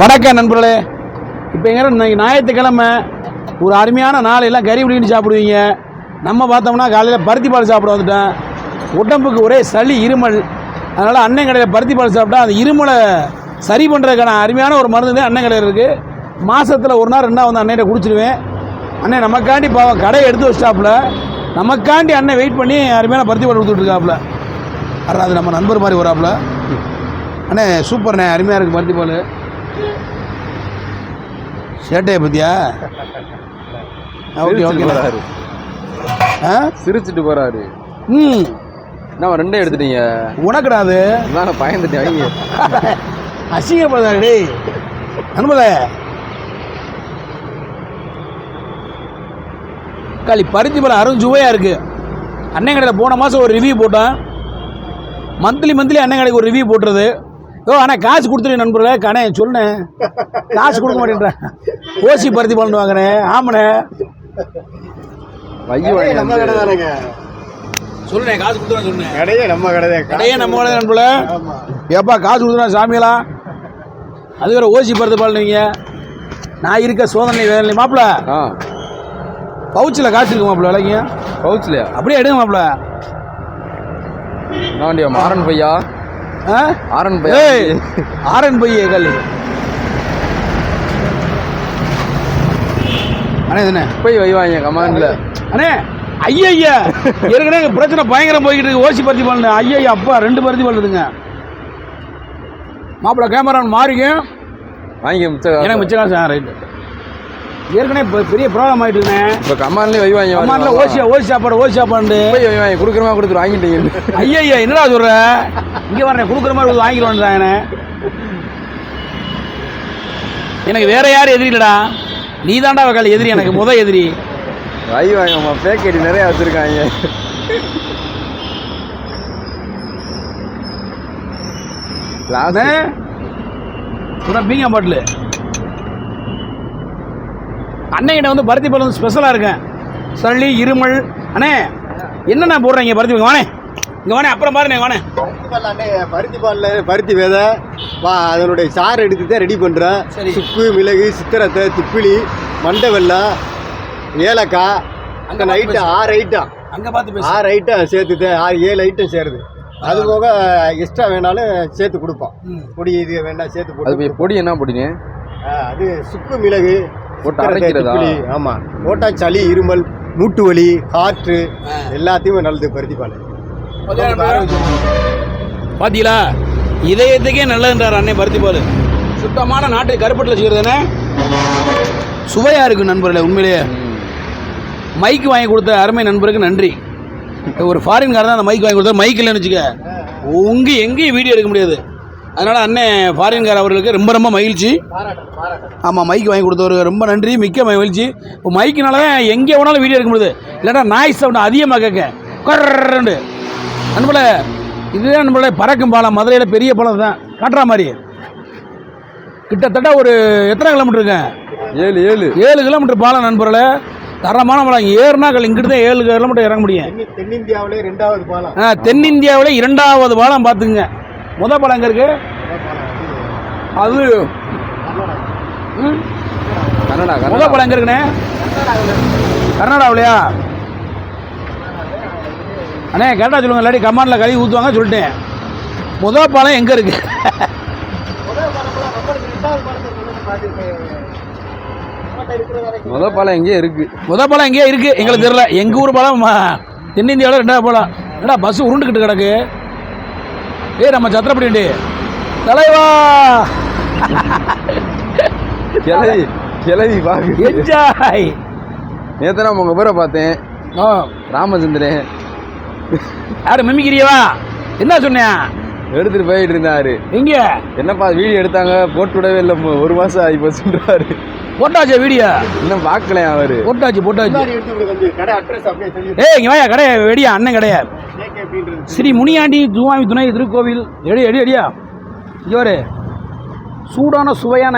வணக்கம் நண்பர்களே. இப்போ எங்கே இன்னைக்கு ஞாயிற்றுக்கிழமை. ஒரு அருமையான நாளையெல்லாம் கறி பிடிக்கிட்டு சாப்பிடுவீங்க. நம்ம பார்த்தோம்னா காலையில் பருத்தி பால் சாப்பிட வந்துட்டேன். உடம்புக்கு ஒரே சளி இருமல். அதனால் அண்ணன் கடையில் பருத்தி பால் சாப்பிட்டா அந்த இருமலை சரி பண்ணுறதுக்கான அருமையான ஒரு மருந்து தான் அண்ணன் கடையில் இருக்குது மாதத்தில் ஒரு நாள் ரெண்டா வந்து அண்ணன்கிட்ட குடிச்சிடுவேன். அண்ணன் நமக்காண்டி பாவம் கடையை எடுத்து வச்சிட்டாப்புல. நமக்காண்டி அண்ணன் வெயிட் பண்ணி அருமையான பருத்தி பால் கொடுத்துட்ருக்காப்புல அது நம்ம நண்பர் மாதிரி வராப்புல. அண்ணே சூப்பர்ண்ணே அருமையாக இருக்குது பருத்தி பால். சேட்டையை பற்றியா ஓகே ஓகே போறாரு. ஆ? சிரிச்சிட்டு போறாரு. ம். என்ன ரெண்டே எடுத்துட்டீங்க? உனக்குடா அது. நான் பயந்துட்டேன் வைங்க அசிங்கப்படுதா டேய். அனுமல களி பருத்தி பழம் அரும் சுவையாக இருக்குது அண்ணன் கடையில் போன மாதம் ஒரு ரிவ்யூ போட்டேன். மந்த்லி மந்த்லி அண்ணன் கடைக்கு ஒரு ரிவ்யூ போட்டுறது ஓ அண்ணா காசு கொடுத்துரு நண்பர்களே. கண்ணே சொன்னேன் காசு கொடுக்க மாட்டேன்றேன். ஓசி பருத்தி பழம் வாங்குறேன் ஆமாண்ணே. வைய நம்ம கடை வாங்க. தானேங்க சொல்லுண்ணே காசு கொடுத்துருவேன் சொன்னேன் கடையே நம்ம கடை தான் கடையே நம்ம கடை நண்பல ஆமா. ஏப்பா காசு கொடுத்துருவேன் சாமியெல்லாம். அது வேற ஓசி பருத்தி நீங்கள் நான் இருக்க சோதனை வேலை மாப்பிள்ள. ஆ. பவுச்சில் காசு இருக்கு மாப்பிள்ள விலைங்க பவுச்லையா அப்படியே எடுங்க மாப்பிள்ள. மாறன் பையா? ஆரன் பையா ஏய் ஆரன் பைய கல் அண்ணே இதுண்ணே போய் வைவாங்க கமாண்ட்ல. அண்ணே ஐயா ஐயா ஏற்கனவே பிரச்சனை பயங்கரம் போய்கிட்டு இருக்கு. ஓசி பருத்தி பழம் ஐயா அப்பா ரெண்டு பருத்தி இருக்குங்க மாப்பிள்ள கேமரான் மாறிங்க வாங்கி மிச்சம் எனக்கு மிச்சம் காசு ரைட்டு ஏற்கனவே பெரிய ப்ராப்ளம் ஆகிட்டுண்ணே இப்போ கமாண்ட்லேயே வைவாங்க அம்மாட்டில் ஓசி ஓசி சாப்பாடு ஓசி சாப்பாடு போய் வைவாங்க கொடுக்குறமா கொடுத்துரு வாங்கிட்டீங்க ஐயா ஐயா என்னடா சொல்ற? இங்க வரேன் கொடுக்குற மாதிரி வந்துட்டாங்கண்ணே எனக்கு வேற யாரும் எதிரி இல்லடா. நீ தாண்டா வக்கால் எதிரி. எனக்கு முத எதிரி. வை வாங்கம்மா பேக்கெட் நிறைய வச்சிருக்காங்க. லாஸ்ட் பீங்க பாட்டில். அன்னைகிட்ட வந்து பருத்தி பழம் ஸ்பெஷலாக இருக்கேன் சளி இருமல். அண்ணே என்னண்ணா போடுறீங்க பருத்தி வானே இங்கே வானே அப்புறம் பாருண்ணே வானே பருத்தி பால் அண்ணே பருத்தி பாலில் பருத்தி விதை வா அதனுடைய சாறு எடுத்து தான் ரெடி பண்ணுறேன் சரி. சுக்கு மிளகு சித்திரத்தை திப்பிலி மண்டை வெல்லம் ஏலக்காய் அங்க அந்த நைட்டு ஆறு ஐட்டம் அங்கே பார்த்து பேசு. ஆறு ஐட்டம் சேர்த்துட்டேன் ஆறு ஏழு ஐட்டம் சேருது. அது போக எக்ஸ்ட்ரா வேணாலும் சேர்த்து கொடுப்போம். பொடி இது வேணா சேர்த்து போய் பொடி என்ன பொடினே ஆ, அது சுக்கு மிளகு திப்பிலி ஆமாம் போட்டா சளி இருமல் மூட்டு வலி காற்று எல்லாத்தையுமே நல்லது பருத்தி பால் பாத்தீங்களா? இதயத்துக்கே நல்லதுன்றார் அண்ணன் பருத்தி பால் சுத்தமான நாட்டு கருப்பட்டில் வச்சுக்கிறதுனே. சுவையா இருக்கு நண்பர்களே உண்மையிலேயே. மைக் வாங்கி கொடுத்த அருமை நண்பருக்கு நன்றி. ஒரு ஃபாரின்காரர் தான் அந்த மைக் வாங்கி கொடுத்தா மைக் இல்லைன்னு வச்சுக்க. உங்க எங்கேயும் வீடியோ எடுக்க முடியாது. அதனால் அண்ணன் ஃபாரின்கார் அவர்களுக்கு ரொம்ப ரொம்ப மகிழ்ச்சி. ஆமாம் மைக் வாங்கி கொடுத்தவருக்கு ரொம்ப நன்றி மிக்க மகிழ்ச்சி. இப்போ மைக்கினால தான் எங்கே வேணாலும் வீடியோ எடுக்க முடியுது. இல்லைன்னா நாய்ஸ் சவுண்ட் அதிகமாக கேட்க. கொர்ரண்டு நண்பர்களே இதுதான் நண்பர்களே பறக்கும் பாலம். மதுரையில் பெரிய பாலம் தான். காட்டுற மாதிரி. கிட்டத்தட்ட ஒரு எத்தனை கிலோமீட்டர் இருக்குங்க ஏழு ஏழு. ஏழு கிலோமீட்டர் பாலம் நண்பர்களே. தரமான பாலம். ஏறுனாக்கள் இங்கிட்டு தான் ஏழு கிலோமீட்டர் இறங்க முடியும். தென்னி- தென்னிந்தியாவிலே ரெண்டாவது பாலம். ஆ, தென்னிந்தியாவில் இரண்டாவது பாலம் பார்த்துங்க முத பாலம் எங்கே இருக்கு? அது கன்னடா முத பாலம் எங்கே இருக்குண்ணே? கர்நாடகாவிலையா? அண்ணே கேட்டா சொல்லுங்க இல்லாட்டி கமாண்டில் கழுவி ஊற்றுவாங்க சொல்லிட்டேன். முத பாலம் எங்கே இருக்கு? முத பாலம் எங்கேயே இருக்கு. முத பாலம் எங்கேயோ இருக்கு. எங்களுக்கு தெரியல. எங்கள் ஊர் பாலம் ம- தென்னிந்தியாவில் ரெண்டாவது பாலம் என்னடா பஸ் உருண்டுக்கிட்டு கிடக்கு? ஏய் நம்ம சத்திரப்படி தலைவா. கிளவி கிளவி பாக்கு என்ஜாய் நேத்து நான் உங்க பேரை பார்த்தேன். ஓ ராமச்சந்திரன். யாரு மிமிக்கிறியவா என்ன சொன்னியா எடுத்துட்டு போயிட்டு இருந்தாரு. எங்க? என்னப்பா வீடியோ எடுத்தாங்க? போட்டு விடவே இல்லை ஒரு மாசம் ஆகி போச்சுன்றாரு. போட்டாச்சா வீடியோ? இன்னும் பார்க்கலையா அவரு? போட்டாச்சு போட்டாச்சு. ஏய் இங்க வாயா கடைய வெடியா அண்ணன் கடைய. கேக் அப்படின்றது ஸ்ரீ முனியாண்டி துவாமி துணை திருக்கோவில். Eddy eddy எடியா? ஜோரு சூடான சுவையான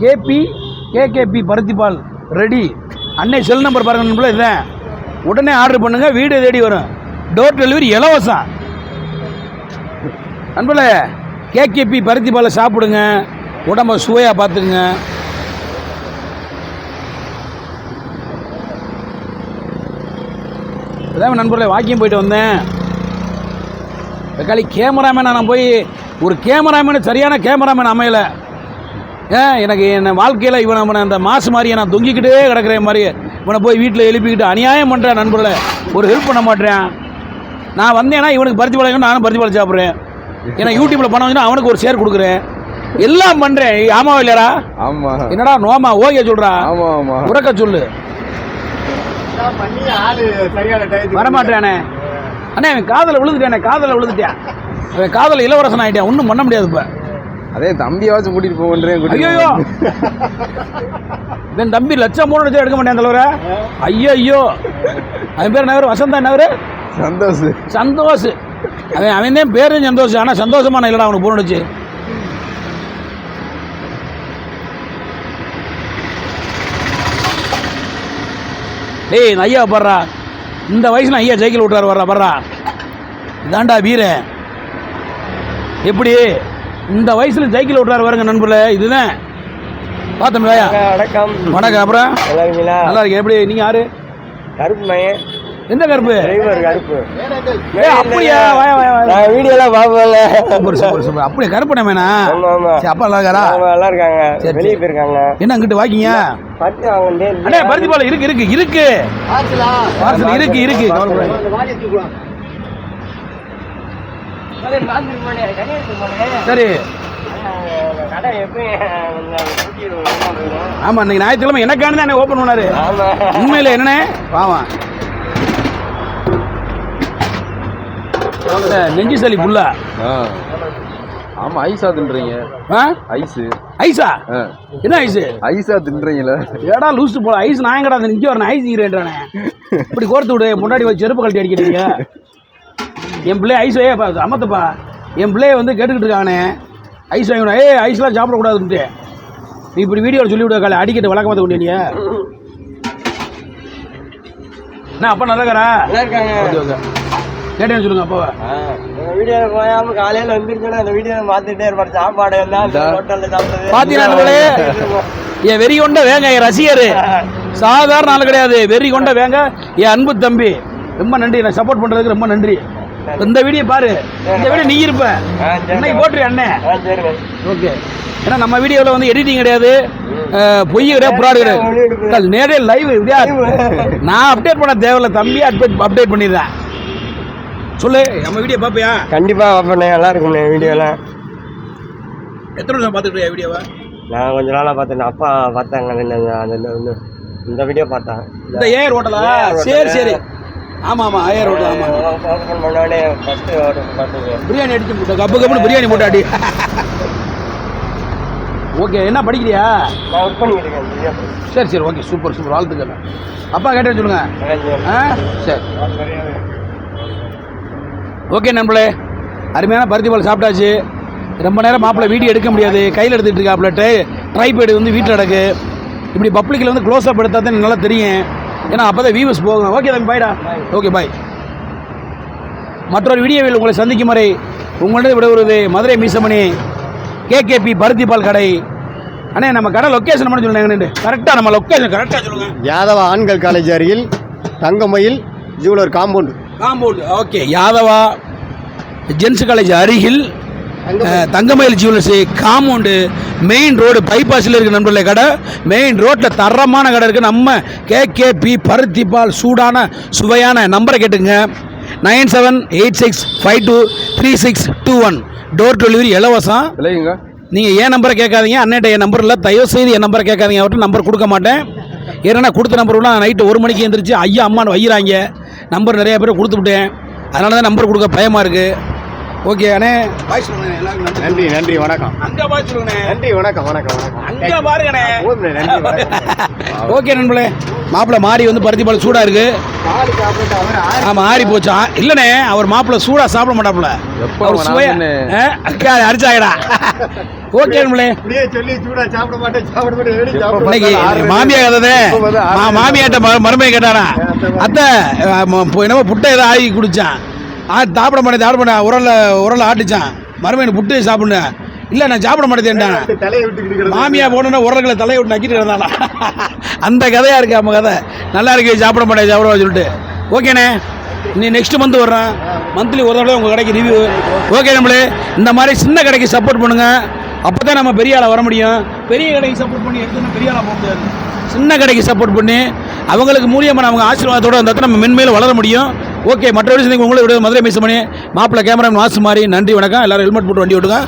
கேபி கேகேபி பருத்திப்பால் ரெடி. அன்னை செல் நம்பர் பாருங்க நண்பர்களே இதுதான். உடனே ஆர்டர் பண்ணுங்க வீடு தேடி வரும். டோர் டெலிவரி இலவசம். நண்பர்களே கேகேபி பருத்தி பாலை சாப்பிடுங்க. உடம்ப சுவையாக பார்த்துக்குங்க. அதான் நண்பர்களே வாக்கியம் போயிட்டு வந்தேன். தக்காளி கேமராமேன் நான் போய் ஒரு கேமராமேன் சரியான கேமராமேன் அமையலை. ஏன் எனக்கு என் வாழ்க்கையில் இவனை இவனை அந்த மாசு மாதிரியே நான் தொங்கிக்கிட்டே கிடக்கிறேன் மாதிரி. இவனை போய் வீட்டில் எழுப்பிக்கிட்டு அநியாயம் பண்ணுறேன் நண்பர்களே. ஒரு ஹெல்ப் பண்ண மாட்டேன். நான் வந்தேன்னா இவனுக்கு பருத்தி பழம் நானும் பருத்தி பழம் சாப்பிட்றேன். ஏன்னா யூடியூப்பில் பணம் வந்துச்சுன்னா அவனுக்கு ஒரு ஷேர் கொடுக்குறேன். எல்லாம் பண்ணுறேன் ஆமாவா இல்லையாடா? ஆமா. என்னடா நோமா ஓகே சொல்கிறா ஆமா ஆமா. உறக்க சொல்லு. வரமாட்டேனே அண்ணே அவன் காதல விழுந்துட்டானே காதல விழுந்துட்டான் அவன் காதல இளவரசன் ஆகிட்டான் ஒன்றும் பண்ண முடியாது இப்போ. அதே தம்பியாச்சும் கூட்டிட்டு போகன்றேன் ஐயோ என் தம்பி லட்சம் மூணு லட்சம் எடுக்க மாட்டேன் தலைவர. ஐயோ ஐயோ அவன் பேர் என்ன வசந்தா என்ன சந்தோஷ். சந்தோஷ். அவன் அவன் தான் பேரும் சந்தோஷம் ஆனால் சந்தோஷமான இல்லைடா அவனுக்கு போன் அடிச்சு டேய் ஐயா படுறா இந்த வயசுல ஐயா சைக்கிள் விட்டார் வர்றா படுறா இதாண்டா வீரன் எப்படி? இந்த வயசுல சைக்கிள் விட்டார் வருங்க நண்பர்களே. இதுதான். பார்த்தோம்லையா வணக்கம் வணக்கம் அப்புறம்? நல்லா இருக்கீங்களா? நல்லா எப்படி? நீங்க யாரு? கருப்பு மையன் எந்த கருப்பு? டிரைவர் கருப்பு. ஏய், அப்படியா? வாயா வாயா வாயா நான் வீடியோலாம் பார்ப்போம்ல சூப்பர் சூப்பர் சூப்பர். அப்படியே? கருப்பு நம்மேனா சரி அப்பா நல்லா இருக்காரா? அவங்க நல்லா இருக்காங்க. சரி, வெளியே போயிருக்காங்க. என்ன அங்கிட்டு வாக்கிங்க? பத்து வாங்க அண்ணே பருத்தி பால் இருக்கு இருக்கு. இருக்கு பார்சல். இருக்கு இருக்கு. சரி. ஆமா இன்னைக்கு ஞாயிற்றுக்கிழமை எனக்கான தான் ஓப்பன் பண்ணாரு. ஆமா. உண்மையில என்னண்ணே? வாவா நெஞ்சு சளி புல்லா. ஆ. ஆமா ஐஸா தின்றீங்க. ஆ? ஐஸு. ஐஸா? ஆ. என்ன ஐஸு? ஐஸா தின்றீங்களே. ஏடா லூசு போல ஐஸ் நான் எங்கடா நிற்க வரேன் ஐஸ் ஈரேன்றானே இப்படி கோர்த்து விடு என் முன்னாடி வச்சு செருப்பு கழட்டி அடிக்கிறீங்க. என் பிள்ளை ஐஸ் ஏ அமத்தப்பா. என் பிள்ளைய வந்து கேட்டுக்கிட்டு இருக்கானே. ஐஸ் வாங்கணும் ஏய் ஐஸ்லாம் சாப்பிடக்கூடாதுன்ட்டு. நீ இப்படி வீடியோவில் சொல்லி விடுவ காலை அடிக்கட்டு வழக்கமாக கொண்டு நீ. என்ன அப்பா நல்லா இருக்கறா நல்லா இருக்காங்க. Okay okay. கேட்டேன்னு சொல்லுங்க அப்பாவை? வீடியோ போயாம காலையில வந்துருச்சுன்னா அந்த வீடியோ பார்த்துட்டே இருப்பாரு. சாப்பாடு எல்லாம் ஹோட்டல்ல சாப்பிடுறது பாத்தீங்களா நம்மளே என் வெறி கொண்ட வேங்க என் ரசிகர். சாதாரண ஆள் கிடையாது. வெறி கொண்ட வேங்க என் அன்பு தம்பி. ரொம்ப நன்றி நான் சப்போர்ட் பண்றதுக்கு ரொம்ப நன்றி. இந்த வீடியோ பாரு. இந்த வீடியோ நீ இருப்ப. இன்னைக்கு போட்டுரு அண்ணே? ஓகே. ஏன்னா நம்ம வீடியோவில் வந்து எடிட்டிங் கிடையாது. பொய் கிடையாது புறாடு கிடையாது. நேரே லைவ் இப்படியா? நான் அப்டேட் பண்ண தேவையில்ல தம்பி அப்டேட் அப்டேட் பண்ணிடுறேன். சொல்லு நம்ம வீடியோ பார்ப்பியா? கண்டிப்பா பார்ப்பேன் நல்லா இருக்கும்ண்ணே வீடியோலாம் எத்தனை வருஷம் பார்த்துட்டு வீடியோவை நான் கொஞ்ச நாளாக பார்த்தேன் அப்பா பார்த்தாங்க அந்த இந்த- வீடியோ பார்த்தேன். இந்த ஏர் ஹோட்டலா சரி சரி. ஆமா ஆமா ஏர் ஹோட்டல் ஆமா. ஓப்பன் பண்ணோடனே ஃபஸ்ட்டு பார்த்தது பிரியாணி அடிச்சு போட்ட கப்பு கப்புனு பிரியாணி போட்டு அடி ஓகே என்ன படிக்கிறியா? நான் ஒர்க் வீடியோ சரி சரி ஓகே சூப்பர் சூப்பர். வாழ்த்துக்கள். அப்பா கேட்டேன்னு சொல்லுங்க. ஆ? சரி. ஓகே நம்மளே அருமையான பருத்தி பால் சாப்பிட்டாச்சு. ரொம்ப நேரம் மாப்பிள்ளை வீடியோ எடுக்க முடியாது. கையில் எடுத்துகிட்டு இருக்காப்புல ட்ரைபேடு வந்து வீட்டில் கிடக்கு. இப்படி பப்ளிக்கில் வந்து க்ளோஸ் அப் எடுத்தால் தான் நல்லா தெரியும். ஏன்னா அப்போ தான் வியூவர்ஸ் போகும் ஓகே தம்பி பாய்டா ஓகே பாய் மற்றொரு வீடியோவில் உங்களை சந்திக்கும் வரை உங்களிடம் விடுவது மதுரை மீசமணி கேகேபி பருத்தி பால் கடை. அண்ணே நம்ம கடை லொக்கேஷன் மட்டும் சொல்லுங்க கரெக்டாக நம்ம லொக்கேஷன் கரெக்டாக சொல்லுங்கள் யாதவ ஆண்கள் காலேஜ் அருகில் Thangamayil jeweller compound compound. Okay Yadava gents college அருகில் Thangamayil. Jewellers compound main road பைபாஸில் இருக்க நண்பர்களே கடை. மெயின் ரோட்டில் தரமான கடை இருக்குது நம்ம கேகேபி பருத்தி பால் சூடான சுவையான நம்பரை கேட்டுங்க nine seven eight six five two three six two one. Door delivery இலவசம். நீங்கள் என் நம்பரை கேட்காதீங்க? அண்ணன்ட்ட என் நம்பர் இல்லை தயவு செய்து என் நம்பரை கேட்காதீங்க. அவர்கிட்ட நம்பர் கொடுக்க மாட்டேன். ஏன்னா கொடுத்த நம்பர் நைட்டு ஒரு மணிக்கு எழுந்திரிச்சு ஐயா அம்மானு வையிறாங்க. நம்பர் நிறைய பேர் கொடுத்து விட்டேன். அதனால தான் நம்பர் கொடுக்க பயமாக இருக்குது ஓகே அண்ணே. பாய் சொல்லுங்க எல்லாருக்கும் நன்றி நன்றி வணக்கம். அங்கே பாய் சொல்லுங்கண்ணே. நன்றி வணக்கம் வணக்கம் வணக்கம். அங்கே பாருங்கண்ணே. நன்றி வணக்கம். ஓகே நண்பர்களே. மாப்பிள்ளை மாறி வந்து பருத்தி பால் சூடாக சாப்பிட்டு அவர் ஆறு ஆமாம் ஆறி போச்சா. இல்லைண்ணே அவர் மாப்பிள்ளை சூடாக சாப்பிட மாட்டாப்புல. அவர் சுவையா அக்கா அடிச்சாங்கடா ஓகே நண்பர்களே. இப்படியே சொல்லி சூடா சாப்பிட மாட்டேன் சாப்பிட மாட்டேன்? மாமியா கதை மாமியாட்ட மருமையை கேட்டானா? அத்தை என்னமோ புட்டை ஏதோ ஆகி குடிச்சான். ஆ சாப்பிட மாட்டேன் சாப்பிட மாட்டேன். உரல்ல உரல்ல ஆட்டுச்சான். மருமையை புட்டு சாப்பிடுங்க இல்லை நான் சாப்பிட கிடந்து மாமியா போனோன்னா உரங்களை தலையை விட்டு நக்கிட்டு இருந்தானா அந்த கதையாக இருக்கு நம்ம கதை. நல்லா இருக்கு சாப்பிட மாட்டேன் சாப்பிட சொல்லிட்டு. ஓகேண்ணே. நீ நெக்ஸ்ட் மந்த் வர்றேன். மந்த்லி ஒரு தடவை உங்கள் கடைக்கு ரிவ்யூ ஓகே நம்மளே. இந்த மாதிரி சின்ன கடைக்கு சப்போர்ட் பண்ணுங்க. அப்போ தான் நம்ம பெரிய ஆளை வர முடியும். பெரிய கடைக்கு சப்போர்ட் பண்ணி எடுத்து பெரிய ஆளாக போக முடியாது. சின்ன கடைக்கு சப்போர்ட் பண்ணி அவங்களுக்கு மூலியமாக அவங்க ஆசீர்வாதத்தோட இருந்தால் நம்ம மென்மேலும் வளர முடியும். ஓகே மற்ற விஷயம் உங்களை விட மதுரை மிஸ் பண்ணி மாப்பிள்ளை கேமரா மாசு மாதிரி நன்றி வணக்கம். எல்லாரும் ஹெல்மெட் போட்டு வண்டி ஓட்டுங்க.